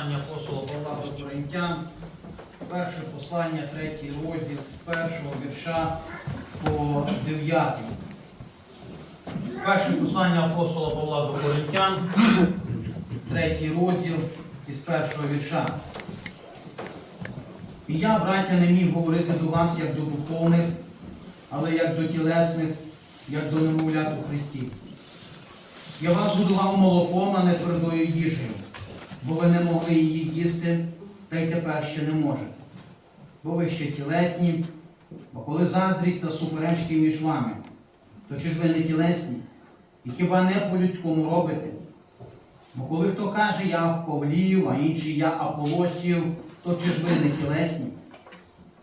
послання апостола Павла до Коринтян, перше послання, третій розділ з першого вірша по дев'ятий. Перше послання апостола Павла до Коринтян, третій розділ із першого вірша. І я, браття, не міг говорити до вас як до духовних, але як до тілесних, як до немовлят у Христі. Я вас будував молоком, а не твердою їжею, бо ви не могли її їсти, та й тепер ще не можете. Бо ви ще тілесні, бо коли заздрість та суперечки між вами, то чи ж ви не тілесні? І хіба не по-людському робите? Бо коли хто каже, я Павлів, а інший я Аполосів, то чи ж ви не тілесні?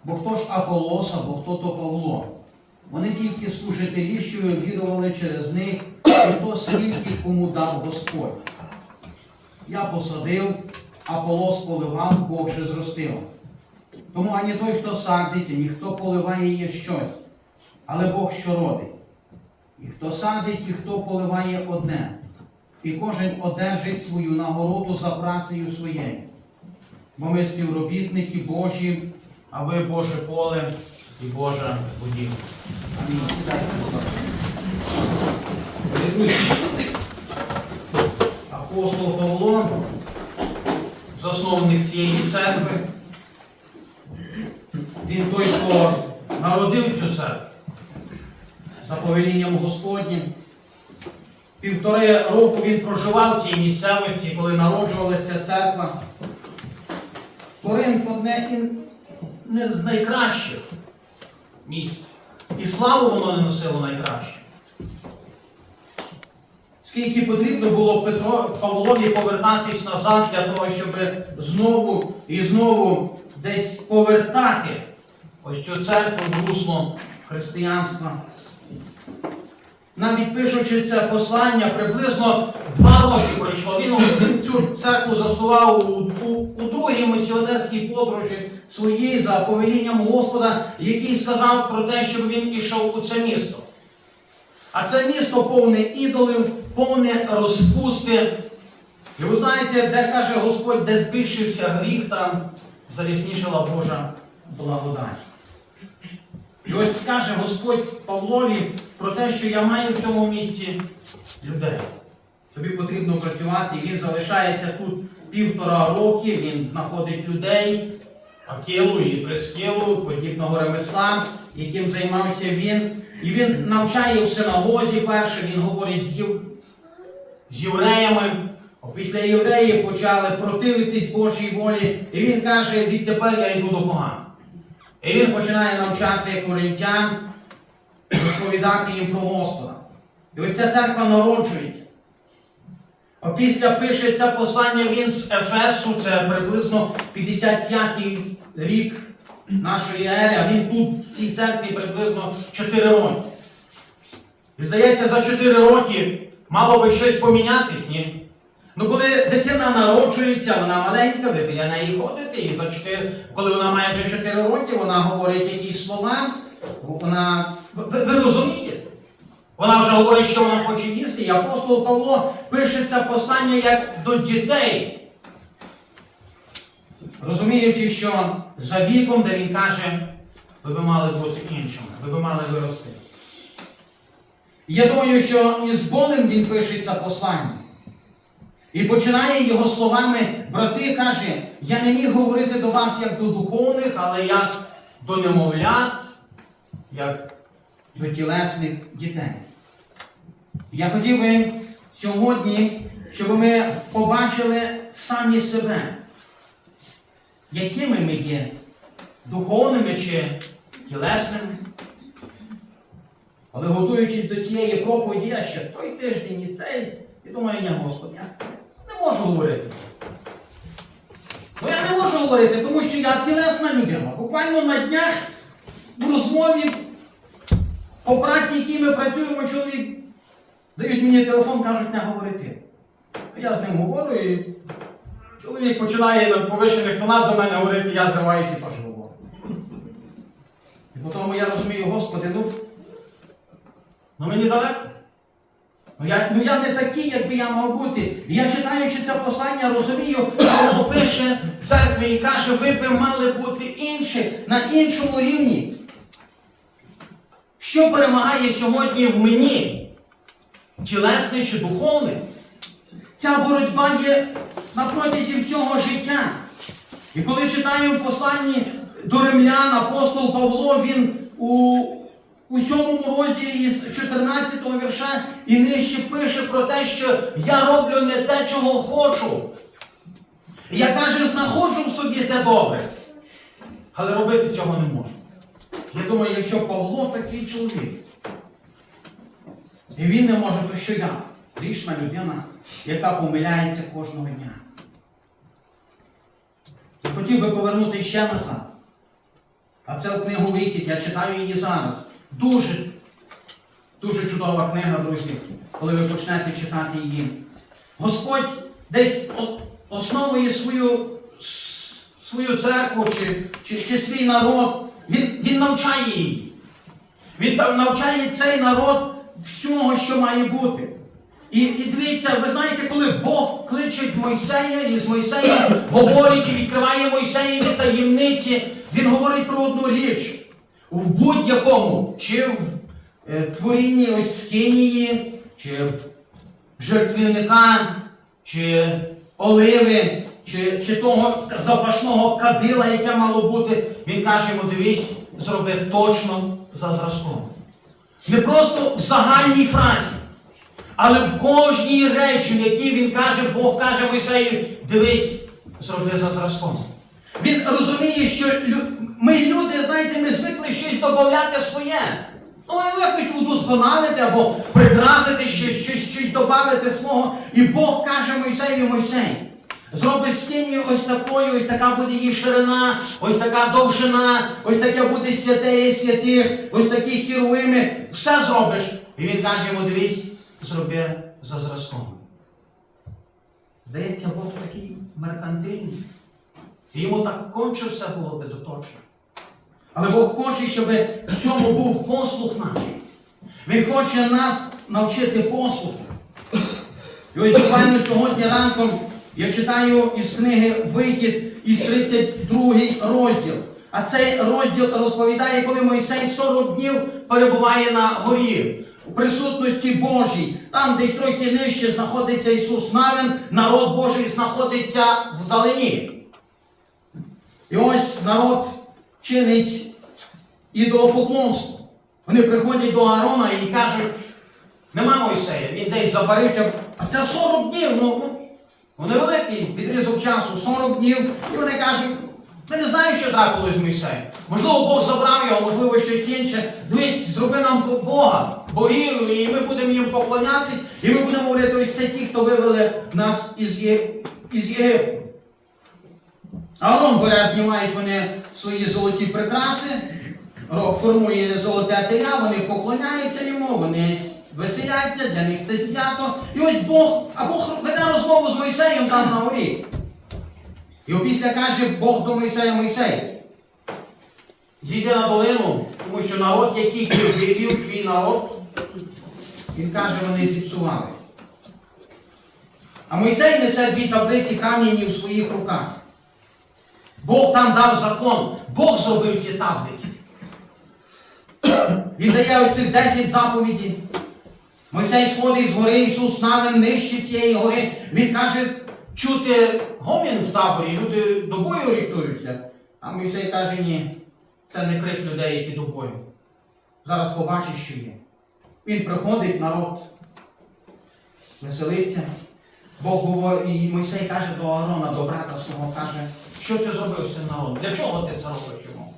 Бо хто ж Аполос, або хто то Павло? Вони тільки служителі, що вірували через них, і то скільки кому дав Господь. Я посадив, Аполос поливав, Бог же зростив. Тому ані той, хто садить, ані хто поливає є щось, але Бог що родить. І хто садить, і хто поливає одне, і кожен одержить свою нагороду за працею своєю. Бо ми співробітники Божі, а ви Боже поле і Божа будівля. Амінь. Апостол Павло, засновник цієї церкви, він той, хто народив цю церкву за повелінням Господнім. Півтори року він проживав в цій місцевості, коли народжувалася ця церква. Коринф одне не з найкращих місць. І славу воно не носило найкраще. Скільки потрібно було Петро Павлові повертатись назад для того, щоб знову і знову десь повертати ось цю церкву в русло християнства. Навіть пишучи це послання, приблизно два роки пройшло. Він цю церкву заснував у, у, у другій місіонерській подорожі своїй за повелінням Господа, який сказав про те, щоб він ішов у це місто. А це місто повне ідолів, повне розпусти. І ви знаєте, де каже Господь, де збільшився гріх, там заріснішала Божа благодать. І ось скаже Господь Павлові про те, що я маю в цьому місті людей. Тобі потрібно працювати. Він залишається тут півтора роки, він знаходить людей, Акілу і Прескілу, подібного ремесла, яким займався він. І він навчає в синагозі перше, він говорить з. З євреями. Після євреї почали противитись Божій волі. І він каже, відтепер я йду до поган. І він починає навчати коринтян, розповідати їм про Господа. І ось ця церква народжується. А після пише це послання він з Ефесу, це приблизно 55-й рік нашої ери, а він тут в цій церкві приблизно 4 роки. І здається, за 4 роки мало би щось помінятись, ні? Ну, коли дитина народжується, вона маленька, ви біля неї ходите, і за 4, коли вона має вже 4 роки, вона говорить якісь слова, вона. Ви, ви розумієте? Вона вже говорить, що вона хоче їсти, і апостол Павло пише це послання як до дітей. Розуміючи, що за віком, де він каже, ви би мали бути іншими, ви би мали вирости. Я думаю, що із болем він пише це послання. І починає його словами, брати каже, я не міг говорити до вас як до духовних, але як до немовлят, як до тілесних дітей. Я хотів би сьогодні, щоб ми побачили самі себе, якими ми є, духовними чи тілесними. Але готуючись до цієї проповіді, я ще той тиждень і цей, і думаю, ні, Господи, я не можу говорити. Бо я не можу говорити, тому що я тілесна людина. Буквально на днях в розмові по праці, якій ми працюємо, чоловік дають мені телефон, кажуть, не говорити. А Я з ним говорю і чоловік починає на повищених тонах до мене говорити, я зриваюся і теж говорю. І потім я розумію, Господи, ну, ну мені далеко. Ну я, ну я не такий, якби я мав бути. Я читаючи це послання, розумію, Павло пише церкві і каже, ви б мали бути інші, на іншому рівні. Що перемагає сьогодні в мені? Тілесне чи духовне? Ця боротьба є на протязі всього життя. І коли читаємо в посланні до римлян, апостол Павло, він у, у сьомому розділі із 14 вірша і нижче пише про те, що я роблю не те, чого хочу. Я каже, знаходжу в собі те добре. Але робити цього не можу. Я думаю, якщо Павло такий чоловік, і він не може, то що я? Грішна людина, яка помиляється кожного дня. Я хотів би повернути ще назад. А це книгу Вихід, я читаю її зараз. Дуже, дуже чудова книга, друзі, коли ви почнете читати її. Господь десь основує свою, свою церкву чи, чи, чи свій народ. Він, він навчає її. Він навчає цей народ всього, що має бути. І, і дивіться, ви знаєте, коли Бог кличе Мойсея і з Мойсеєм говорить і відкриває Мойсеєві таємниці, він говорить про одну річ. В будь-якому, чи в е, творінні скинії, чи жертвівника, чи оливи, чи, чи того запашного кадила, яке мало бути, він каже йому, дивись, зроби точно за зразком. Не просто в загальній фразі, але в кожній речі, в якій він каже, Бог каже Мойсею, дивись, зроби за зразком. Він розуміє, що ми люди, знаєте, ми звикли щось додати своє. Ну, якось удосконалити або прикрасити щось, щось, щось додати свого. І Бог каже Мойсею, Мойсей, зроби скинію ось такою, ось така буде її ширина, ось така довжина, ось таке буде святе і святих, ось такі хіровими. Все зробиш. І він каже йому, дивись, зроби за зразком. Здається, Бог такий меркантильний. І йому так конче все було би доточно. Але Бог хоче, щоб в цьому був послух наш. Він хоче нас навчити послуху. І ось буквально сьогодні ранком я читаю із книги Вихід із 32 розділ. А цей розділ розповідає, коли Мойсей 40 днів перебуває на горі у присутності Божій. Там десь трохи нижче знаходиться Ісус Навин, народ Божий знаходиться вдалині. І ось народ чинить ідолопоклонство. Вони приходять до Аарона і кажуть, нема Мойсея, він десь забарився. А це 40 днів, ну, ну, ну невеликий відрізок часу, 40 днів. І вони кажуть, ми не знаємо, що трапилось з Мойсеєм. Можливо, Бог забрав його, можливо, щось інше. Дивись, зроби нам Бога, богів, і ми будемо їм поклонятись, і ми будемо говорити, ось це ті, хто вивели нас із, Є... Єгипту. Аарон бере, знімають вони свої золоті прикраси, рок формує золоте теля, вони поклоняються йому, вони веселяться, для них це свято. І ось Бог, а Бог веде розмову з Мойсеєм там на горі. І опісля каже Бог до Мойсея Мойсей. Зійди на долину, тому що народ, який ти вивів, твій народ, він каже, вони зіпсували. А Мойсей несе дві таблиці кам'яні в своїх руках. Бог там дав закон, Бог зробив ці таблиці. Він дає ось цих 10 заповідей. Мойсей сходить з гори, Ісус навин нижче цієї гори. Він каже, чути гомін в таборі, люди до бою орієнтуються. А Мойсей каже, ні, це не крик людей, які до бою. Зараз побачиш, що є. Він приходить, народ веселиться. Бог говорить, і Мойсей каже до Аарона, до брата свого, каже, що ти зробив з цим народом? Для чого ти це робиш йому?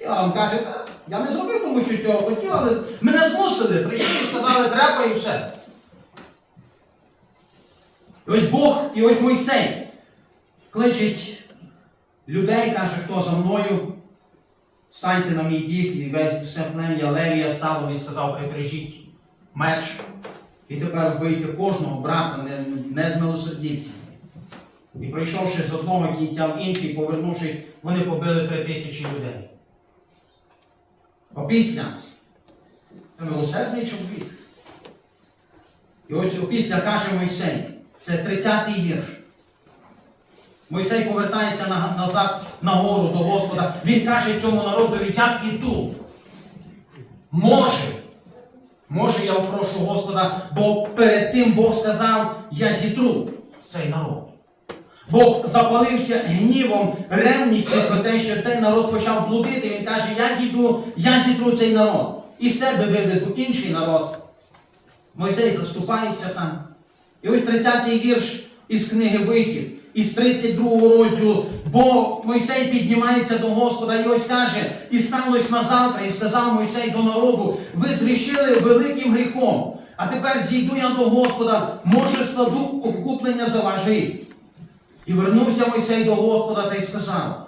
І Аарон каже, «Та, я не зробив, тому що цього хотів, але мене змусили, прийшли і сказали, треба і все. І ось Бог, і ось Мойсей кличить людей, каже, хто за мною, станьте на мій бік, і весь все плем'я Левія стало і сказав, прибережіть меч. І тепер вбийте кожного брата, не, не змилосердіться. І пройшовши з одного кінця в інший, повернувшись, вони побили три тисячі людей. Опісля це милосердний чоловік. І ось опісля каже Мойсей, це 30-й вірш. Мойсей повертається на- назад на гору до Господа. Він каже цьому народові, я піду. Може. Може, я прошу Господа, бо перед тим Бог сказав, я зітру цей народ. Бог запалився гнівом, ревністю про те, що цей народ почав блудити. Він каже, я зійду, я зітру цей народ. І з тебе виведу інший народ. Мойсей заступається там. І ось 30-й вірш із книги Вихід, із 32 розділу. Бо Мойсей піднімається до Господа і ось каже, і сталося на завтра, і сказав Мойсей до народу, ви зрішили великим гріхом. А тепер зійду я до Господа, може складу окуплення за ваш гріх. І вернувся Мойсей до Господа та й сказав: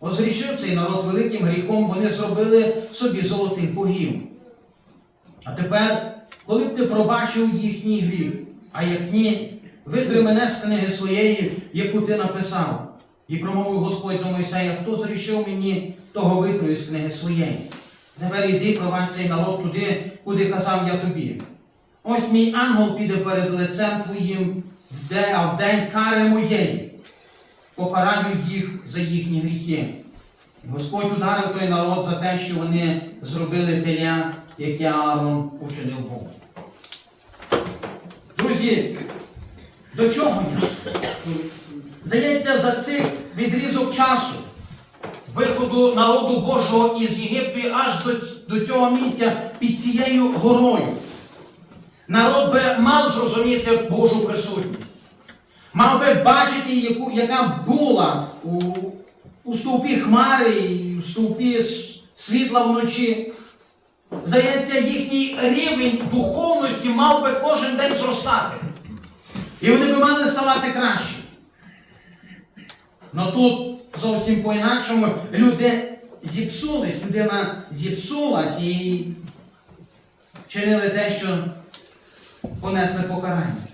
Озрішив цей народ великим гріхом, вони зробили собі золотих богів. А тепер, коли б ти пробачив їхній гріх, а як ні, видри мене з книги своєї, яку ти написав. І промовив Господь до Мойсея, хто зрішив мені, того витру із книги своєї. Тепер іди, провадь цей народ туди, куди казав я тобі. Ось мій ангел піде перед лицем твоїм, де, а в день кари моєї. Покараю їх за їхні гріхи. Господь ударив той народ за те, що вони зробили теля, яке Аарон учинив Богу. Друзі, до чого я? Здається, за цей відрізок часу виходу народу Божого із Єгипту аж до, до цього місця під цією горою. Народ би мав зрозуміти Божу присутність. Мав би бачити, яку, яка була у, у стовпі хмари, і у стовпі світла вночі. Здається, їхній рівень духовності мав би кожен день зростати. І вони би мали ставати краще. Но тут зовсім по-інакшому люди зіпсулись, людина зіпсулась і чинили те, що понесли покарання.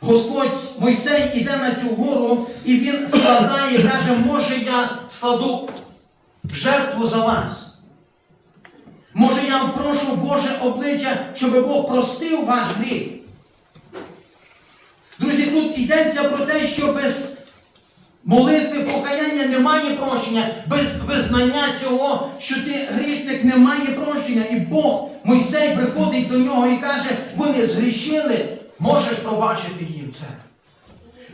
Господь Мойсей іде на цю гору і він складає, каже, може я складу жертву за вас. Може я впрошу Боже обличчя, щоб Бог простив ваш гріх. Друзі, тут йдеться про те, що без молитви покаяння немає прощення, без визнання цього, що ти грішник немає прощення. І Бог, Мойсей приходить до нього і каже, вони згрішили, можеш пробачити їм це.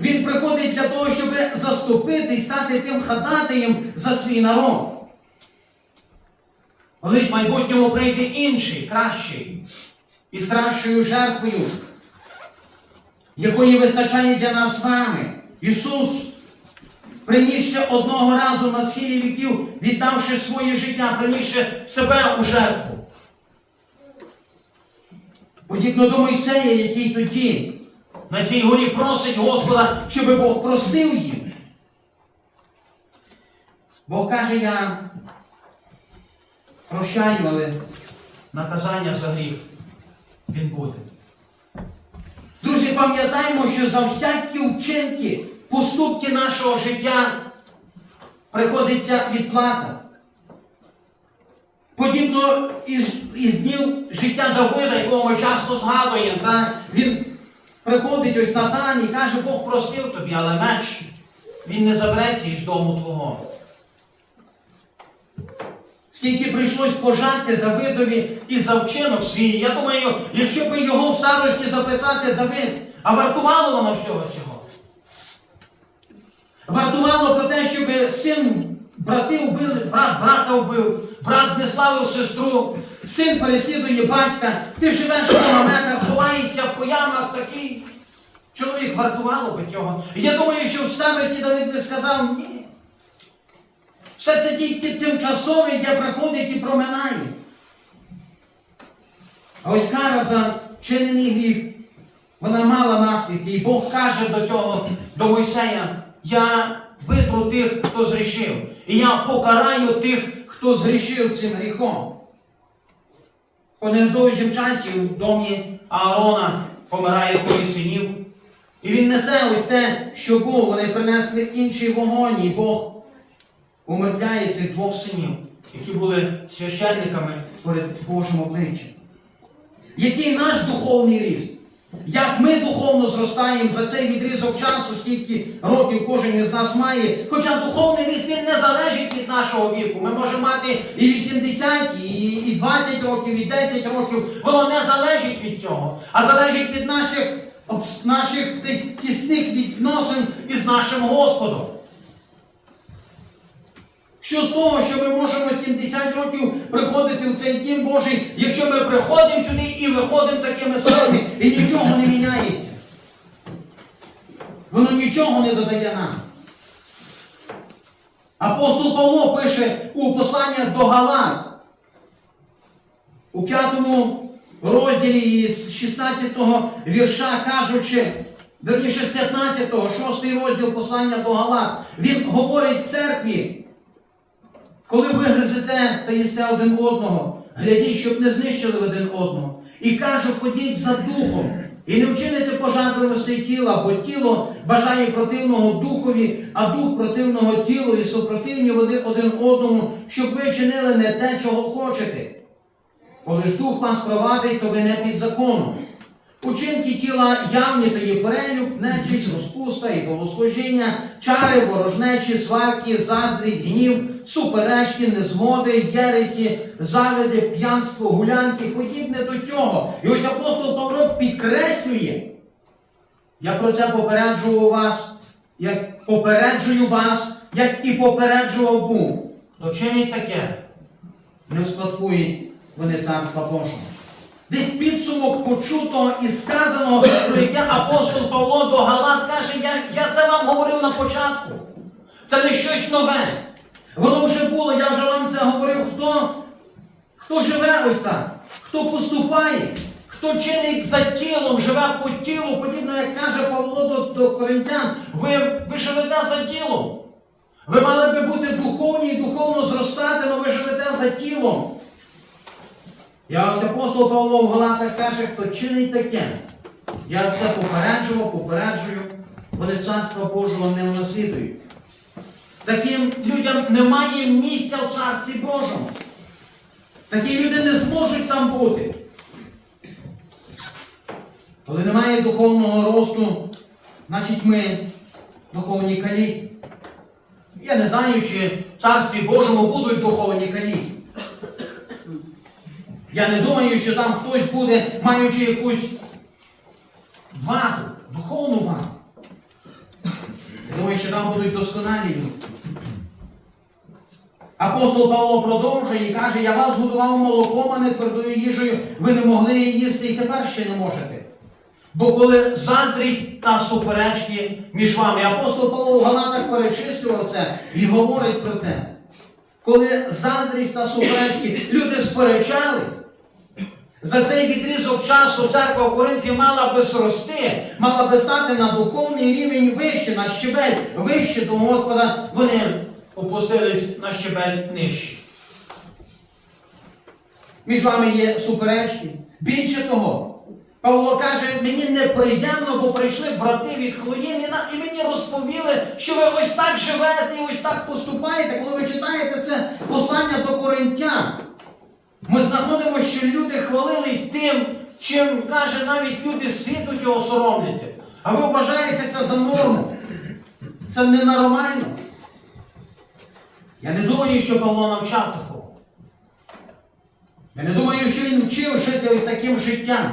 Він приходить для того, щоб заступити і стати тим ходатаєм за свій народ. Колись в майбутньому прийде інший, кращий, із кращою жертвою, якої вистачає для нас з вами. Ісус приніс ще одного разу на схилі віків, віддавши своє життя, принісши себе у жертву. Подібно до Мойсея, який тоді на цій горі просить Господа, щоб Бог простив їм. Бог каже, я прощаю, але наказання за гріх він буде. Друзі, пам'ятаємо, що за всякі вчинки, поступки нашого життя приходиться відплата. Подібно із, із днів життя Давида, якого ми часто згадуємо, так? він приходить ось Натан і каже, Бог простив тобі, але меч він не забереться із дому твого. Скільки прийшлось пожати Давидові і за вчинок свій. Я думаю, якщо б його в старості запитати Давид, а вартувало воно всього цього? Вартувало про те, щоб син брати вбили, брат брата вбив, брат знеславив сестру, син переслідує батька, ти живеш в наметах, ховаєшся по ямах такий. Чоловік вартувало би цього. Я думаю, що в старості Давид би сказав, ні. Все це тільки тимчасове, яке приходить і проминає. А ось кара за вчинений гріх, вона мала наслідки. І Бог каже до цього, до Мойсея, я витру тих, хто згрішив. І я покараю тих, хто згрішив цим гріхом. По невдовзім часі в домі Аарона помирає двоє синів. І він несе ось те, що був. Вони принесли інший вогонь, і Бог умертвляє цих двох синів, які були священниками перед Божим обличчям. Який наш духовний ріст? Як ми духовно зростаємо за цей відрізок часу, скільки років кожен із нас має. Хоча духовний ріст він не залежить від нашого віку. Ми можемо мати і 80, і, і 20 років, і 10 років. Воно не залежить від цього, а залежить від наших, наших тісних відносин із нашим Господом. Що з того, що ми можемо 70 років приходити в цей дім Божий, якщо ми приходимо сюди і виходимо такими самими, і нічого не міняється. Воно нічого не додає нам. Апостол Павло пише у посланнях до Галат у п'ятому розділі із 16-го вірша, кажучи, верніше з 15-го, 6 розділ послання до Галат, він говорить церкві. Коли ви гризете та їсте один одного, глядіть, щоб не знищили один одного. І кажу, ходіть за духом, і не вчините пожадливостей тіла, бо тіло бажає противного духові, а дух противного тілу і супротивні вони один одному, щоб ви чинили не те, чого хочете. Коли ж дух вас провадить, то ви не під законом. Учинки тіла явні тоді перелюб, нечисть, розпуста, ідолослужіння, чари, ворожнечі, сварки, заздрість, гнів, суперечки, незгоди, єресі, завиди, п'янство, гулянки, подібне до цього. І ось апостол Павло підкреслює. Я про це попереджував вас, як попереджую вас, як і попереджував був. То чинить таке, не успадкують вони царства Божого. Десь підсумок почутого і сказаного, про яке апостол Павло до Галат каже, я, я це вам говорив на початку. Це не щось нове. Воно вже було, я вже вам це говорив, хто, хто живе ось так, хто поступає, хто чинить за тілом, живе по тілу, подібно, як каже Павло до, до коринтян, ви, ви живете за тілом. Ви мали би бути духовні і духовно зростати, але ви живете за тілом. Я ось апостол Павло в Галатах каже, хто чинить таке. Я це попереджував, попереджую, вони царства Божого не унаслідують. Таким людям немає місця в царстві Божому. Такі люди не зможуть там бути. Коли немає духовного росту, значить ми духовні каліки. Я не знаю, чи в царстві Божому будуть духовні каліки. Я не думаю, що там хтось буде, маючи якусь ваду, духовну ваду. Я думаю, що там будуть досконалі. Апостол Павло продовжує і каже, я вас годував молоком, а не твердою їжею, ви не могли її їсти і тепер ще не можете. Бо коли заздрість та суперечки між вами, апостол Павло в Галатах перечислював це і говорить про те. Коли заздрість та суперечки, люди сперечались, за цей відрізок часу церква в Коринфі мала би зрости, мала би стати на духовний рівень вище, на щебель вище до Господа, вони опустились на щебель нижче. Між вами є суперечки. Більше того, Павло каже, мені неприємно, бо прийшли брати від Хлоїн і і мені розповіли, що ви ось так живете і ось так поступаєте, коли ви читаєте це послання до коринтян. Ми знаходимо, що люди хвалились тим, чим каже навіть люди світу цього соромляться. А ви вважаєте це за норму? Це ненормально. Я не думаю, що Павло навчав такого. Я не думаю, що він вчив жити ось таким життям.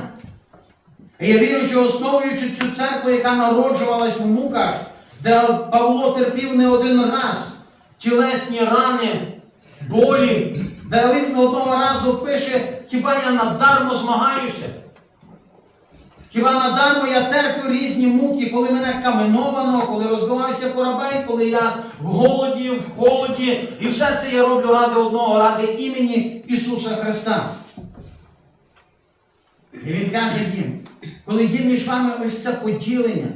І я вірю, що основуючи цю церкву, яка народжувалась в муках, де Павло терпів не один раз тілесні рани, болі, він одного разу пише, хіба я надармо змагаюся? Хіба надармо я терплю різні муки, коли мене каменовано, коли розбивався корабель, коли я в голоді, в холоді, і все це я роблю ради одного, ради імені Ісуса Христа. І він каже їм, коли є між вами ось це поділення,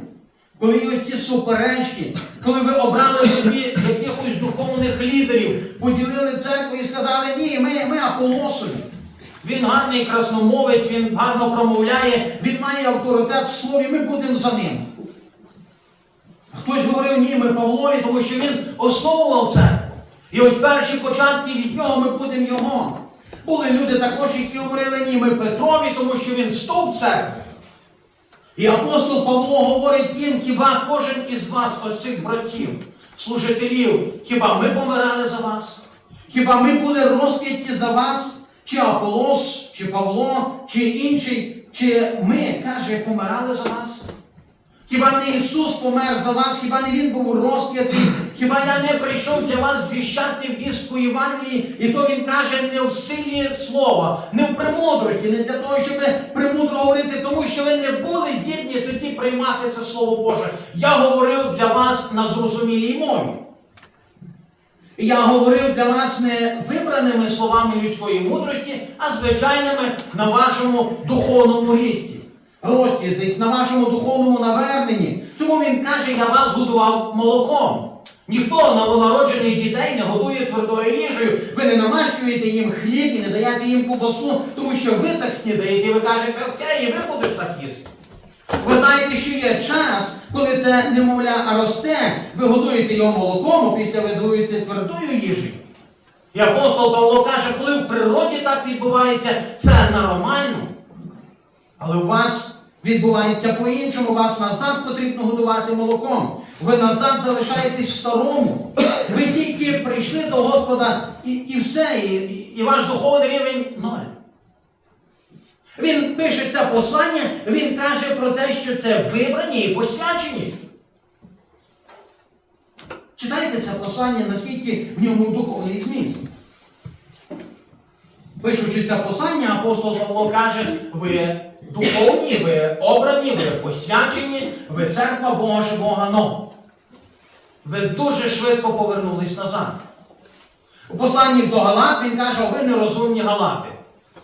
коли є ось ці суперечки, коли ви обрали собі якихось духовних лідерів, поділили церкву і сказали, ні, ми, ми Аполосові. Він гарний красномовець, він гарно промовляє, він має авторитет в слові, ми будемо за ним. Хтось говорив, ні, ми Павлові, тому що він основував церкву. І ось перші початки від нього ми будемо його. Були люди також, які говорили, ні, ми Петрові, тому що він стовп церкви. І апостол Павло говорить їм, хіба кожен із вас, ось цих братів, служителів, хіба ми помирали за вас? Хіба ми були розп'яті за вас? Чи Аполос, чи Павло, чи інший, чи ми, каже, помирали за вас? Хіба не Ісус помер за вас, хіба не Він був розп'ятий, хіба я не прийшов для вас звіщати вістку Євангелії, і то Він каже не в силі слова, не в премудрості, не для того, щоб премудро говорити, тому що ви не були здібні тоді приймати це Слово Боже. Я говорив для вас на зрозумілій мові. Я говорив для вас не вибраними словами людської мудрості, а звичайними на вашому духовному рісті. Рості, десь на вашому духовному наверненні. Тому він каже, я вас годував молоком. Ніхто новонароджених дітей не годує твердою їжею. Ви не намащуєте їм хліб і не даєте їм кубасу, тому що ви так снідаєте, і ви кажете, окей, і ви будеш так їсти. Ви знаєте, що є час, коли це немовля росте, ви годуєте його молоком, а після ви годуєте твердою їжею. І апостол Павло каже, коли в природі так відбувається, це нормально. Але у вас відбувається по-іншому, вас назад потрібно годувати молоком. Ви назад залишаєтесь старому. Ви тільки прийшли до Господа і, і все, і, і ваш духовний рівень ноль. Він пише це послання, він каже про те, що це вибрані і посвячені. Читайте це послання, наскільки в ньому духовний зміст. Пишучи це послання, апостол Павло каже, ви духовні, ви обрані, ви посвячені, ви церква Божа Бога но. Ви дуже швидко повернулись назад. У посланні до Галат він каже, ви нерозумні Галати.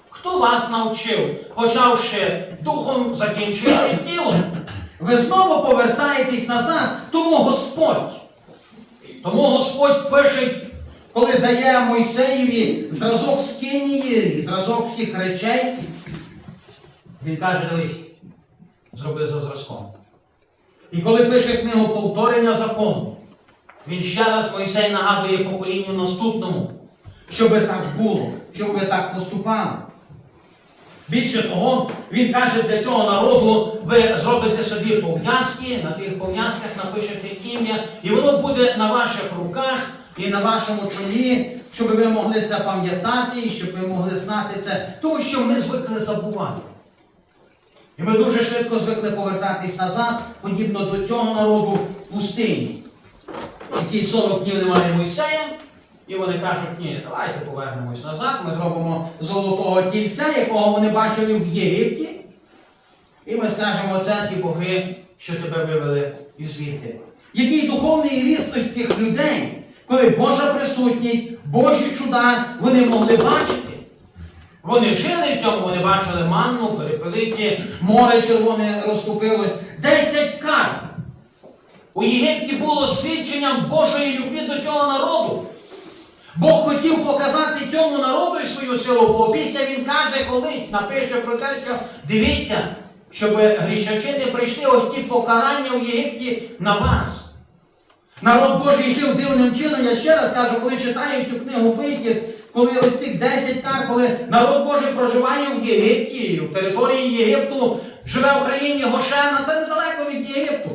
Хто вас навчив, почавши духом, закінчивши тілом? Ви знову повертаєтесь назад, тому Господь. Тому Господь пише, коли дає Мойсеєві зразок скинії, зразок всіх речей, він каже, дивись, зроби за зразком. І коли пише книгу повторення закону, він ще раз Мойсей нагадує поколінню наступному, щоб так було, щоб ви так поступали. Більше того, він каже для цього народу, ви зробите собі пов'язки, на тих пов'язках напишете ім'я, і воно буде на ваших руках і на вашому чолі, щоб ви могли це пам'ятати, і щоб ви могли знати це, тому що ми звикли забувати. І ми дуже швидко звикли повертатись назад, подібно до цього народу пустині, який 40 днів немає Мойсея, і вони кажуть, ні, давайте повернемось назад, ми зробимо золотого тільця, якого вони бачили в Єгипті. І ми скажемо, це ті боги, що тебе вивели із звідти. Який духовний ріст ось цих людей, коли Божа присутність, Божі чуда вони могли бачити. Вони жили в цьому, вони бачили манну, перепелиці, море червоне розступилось. Десять кар. У Єгипті було свідченням Божої любві до цього народу. Бог хотів показати цьому народу свою силу, бо після він каже колись, напише про те, що дивіться, щоб грішачі не прийшли ось ті покарання в Єгипті на вас. Народ Божий жив дивним чином, я ще раз кажу, коли читаю цю книгу Вихід, коли ось цих 10 кар, коли народ Божий проживає в Єгипті, в території Єгипту, живе в країні Гошена, це недалеко від Єгипту.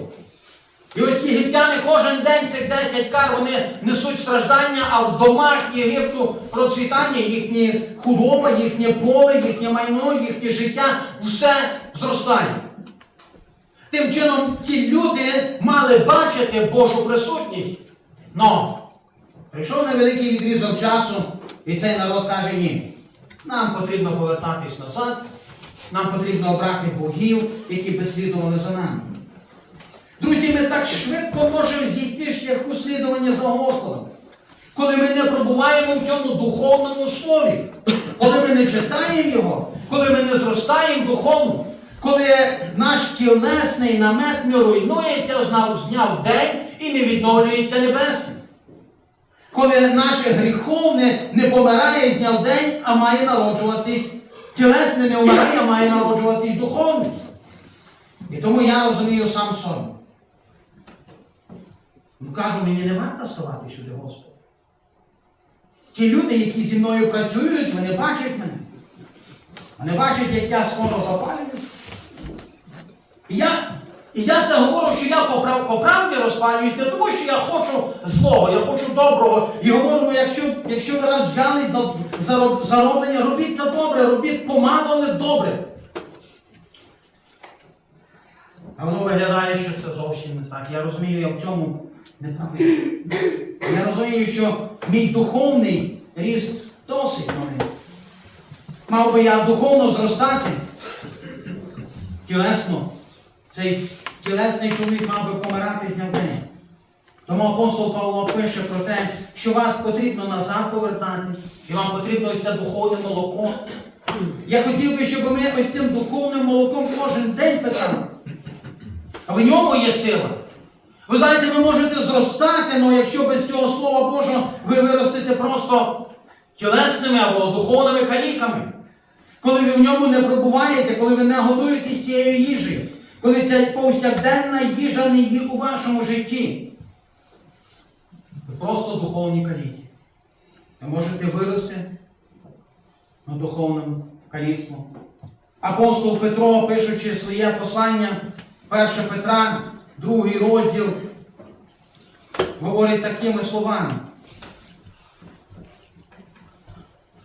І ось єгиптяни кожен день цих 10 кар вони несуть страждання, а в домах Єгипту процвітання, їхні худоба, їхнє поле, їхнє майно, їхнє життя, все зростає. Тим чином ці люди мали бачити Божу присутність. Но прийшов невеликий відрізок часу, і цей народ каже ні. Нам потрібно повертатись назад, нам потрібно обрати богів, які би слідували за нами. Друзі, ми так швидко можемо зійти шляху слідування за Господом. Коли ми не пробуваємо в цьому духовному слові, коли ми не читаємо його, коли ми не зростаємо духовно, коли наш тілесний намет не руйнується з дня в день і не відновлюється небесний. Коли наше гріховне не помирає з дня в день, а має народжуватись, тілесне не вмирає, а має народжуватись духовне. І тому я розумію сам собі. Ну кажу, мені не варто ставати сюди, Господи. Ті люди, які зі мною працюють, вони бачать мене. Вони бачать, як я скоро запалююсь. І я, і я це говорю, що я по, по правді розпалююсь, не тому, що я хочу злого, я хочу доброго. І говорю, ну, якщо, якщо ви раз взялись за, за, роб- за роблення, робіть це добре, робіть помалу, але добре. А воно виглядає, що це зовсім не так. Я розумію, я в цьому не правий. Я розумію, що мій духовний ріст досить малий. Мав би я духовно зростати, тілесно. Цей тілесний чоловік мав би помирати з дня. Тому апостол Павло пише про те, що вас потрібно назад повертатись, і вам потрібно ось це духовне молоко. Я хотів би, щоб ми ось цим духовним молоком кожен день питали. А в ньому є сила. Ви знаєте, ви можете зростати, але якщо без цього Слова Божого ви виростете просто тілесними або духовними каліками. Коли ви в ньому не пробуваєте, коли ви не годуєтесь цією їжею, коли ця повсякденна їжа не є у вашому житті. Ви просто духовні каліки. Ви можете вирости на духовному каліцтві. Апостол Петро, пишучи своє послання, 1 Петра, другий розділ, говорить такими словами.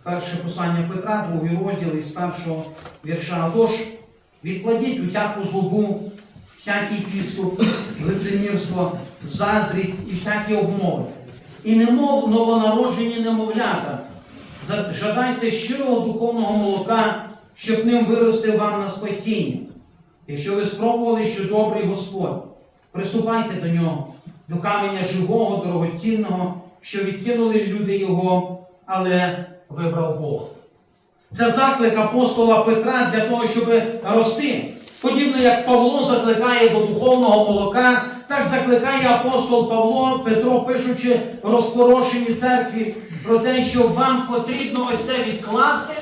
Перше послання Петра, другий розділ із першого вірша. Отож, відкладіть усяку злобу, всякий підступ, лицемірство, заздрість і всякі обмови. І немов новонароджені немовлята, жадайте щирого духовного молока, щоб ним вирости вам на спасіння. Якщо ви спробували, що добрий Господь, приступайте до нього, до каменя живого, дорогоцінного, що відкинули люди його, але вибрав Бог. Це заклик апостола Петра для того, щоб рости. Подібно як Павло закликає до духовного молока, так закликає апостол Павло, Петро, пишучи розпорошеній церкві про те, що вам потрібно ось це відкласти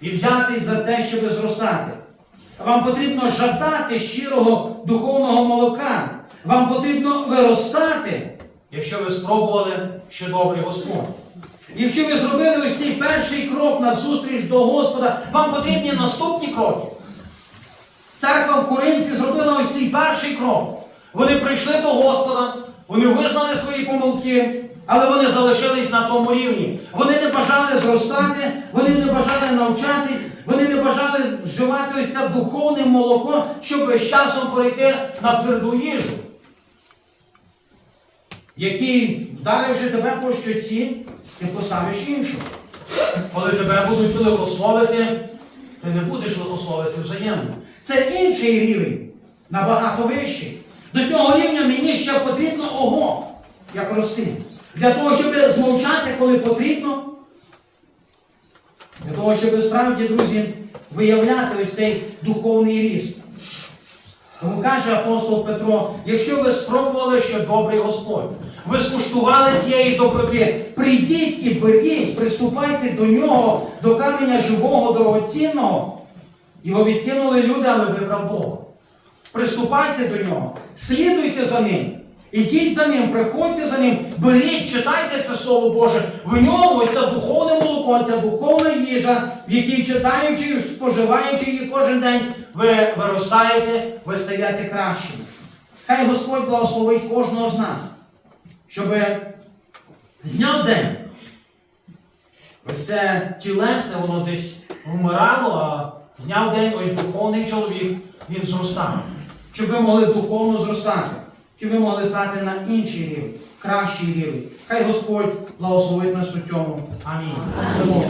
і взятись за те, щоб зростати. Вам потрібно жадати щирого духовного молока. Вам потрібно виростати, якщо ви спробували, що добрий Господь. Якщо ви зробили ось цей перший крок на зустріч до Господа, вам потрібні наступні кроки. Церква в Коринфі зробила ось цей перший крок. Вони прийшли до Господа, вони визнали свої помилки, але вони залишились на тому рівні. Вони не бажали зростати, вони не бажали навчатись, вони не бажали вживати ось це духовне молоко, щоб з часом перейти на тверду їжу. Який вдаривши тебе по щоці, ти поставиш іншу. Коли тебе будуть лихословити, ти не будеш лихословити взаємно. Це інший рівень, набагато вищий. До цього рівня мені ще потрібно ого, як рости. Для того, щоб змовчати, коли потрібно. Для того, щоб справді, друзі, виявляти ось цей духовний ріст. Тому каже апостол Петро, якщо ви спробували, що добрий Господь, ви скуштували цієї доброти, прийдіть і беріть, приступайте до нього, до каменя живого, дорогоцінного. Його відкинули люди, але вибрав Бог. Приступайте до нього, слідуйте за ним. Ідіть за ним, приходьте за ним, беріть, читайте це Слово Боже. В ньому це духовне молоко, ця духовна їжа, в якій читаючи і споживаючи її кожен день, ви виростаєте, ви стаєте кращими. Хай Господь благословить кожного з нас, щоб зняв день. Ось це тілесне, воно десь вмирало, а зняв день ось духовний чоловік, він зростав. Щоб ви могли духовно зростати, щоб ви могли стати на інший рівень, кращий рівень. Хай Господь благословить нас у цьому. Амінь.